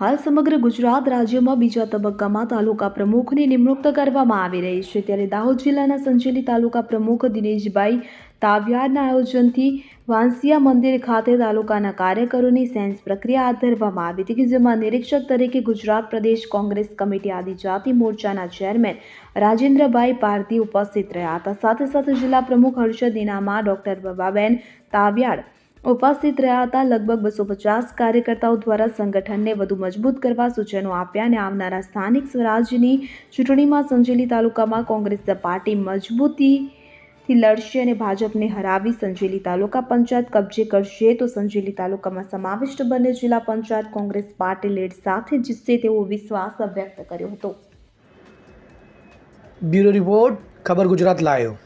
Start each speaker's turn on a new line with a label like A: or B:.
A: હાલ સમગ્ર ગુજરાત રાજ્યમાં બીજા તબક્કામાં તાલુકા પ્રમુખની નિમણૂક કરવામાં આવી રહી છે. ત્યારે દાહોદ જિલ્લાના સંજેલી તાલુકા પ્રમુખ દિનેશભાઈ તાવ્યારના આયોજનથી વાંસિયા મંદિર ખાતે તાલુકાના કાર્યકરોની સેન્સ પ્રક્રિયા હાથ ધરવામાં આવી હતી કે જેમાં નિરીક્ષક તરીકે ગુજરાત પ્રદેશ કોંગ્રેસ કમિટી આદિજાતિ મોરચાના ચેરમેન રાજેન્દ્રભાઈ પારધી ઉપસ્થિત રહ્યા હતા. સાથે સાથે જિલ્લા પ્રમુખ હર્ષદ ઇનામા, ડોક્ટર બબાબેન તાવિયાડ ઉપસ્થિત રહ્યા હતા લગભગ બસો પચાસ કાર્યકર્તાઓ દ્વારા સંગઠનને વધુ મજબૂત કરવા સૂચનો આપ્યા અને આવનારા સ્થાનિક સ્વરાજ્યની ચૂંટણીમાં સંજેલી તાલુકામાં કોંગ્રેસ પાર્ટી મજબૂતીથી લડશે અને ભાજપને હરાવી સંજેલી તાલુકા પંચાયત કબજે કરશે, તો સંજેલી તાલુકામાં સમાવિષ્ટ બંને જિલ્લા પંચાયત કોંગ્રેસ પાર્ટી લીડ સાથે જીતશે તેવો વિશ્વાસ વ્યક્ત કર્યો હતો.
B: બ્યુરો રિપોર્ટ, ખબર ગુજરાત લાયો.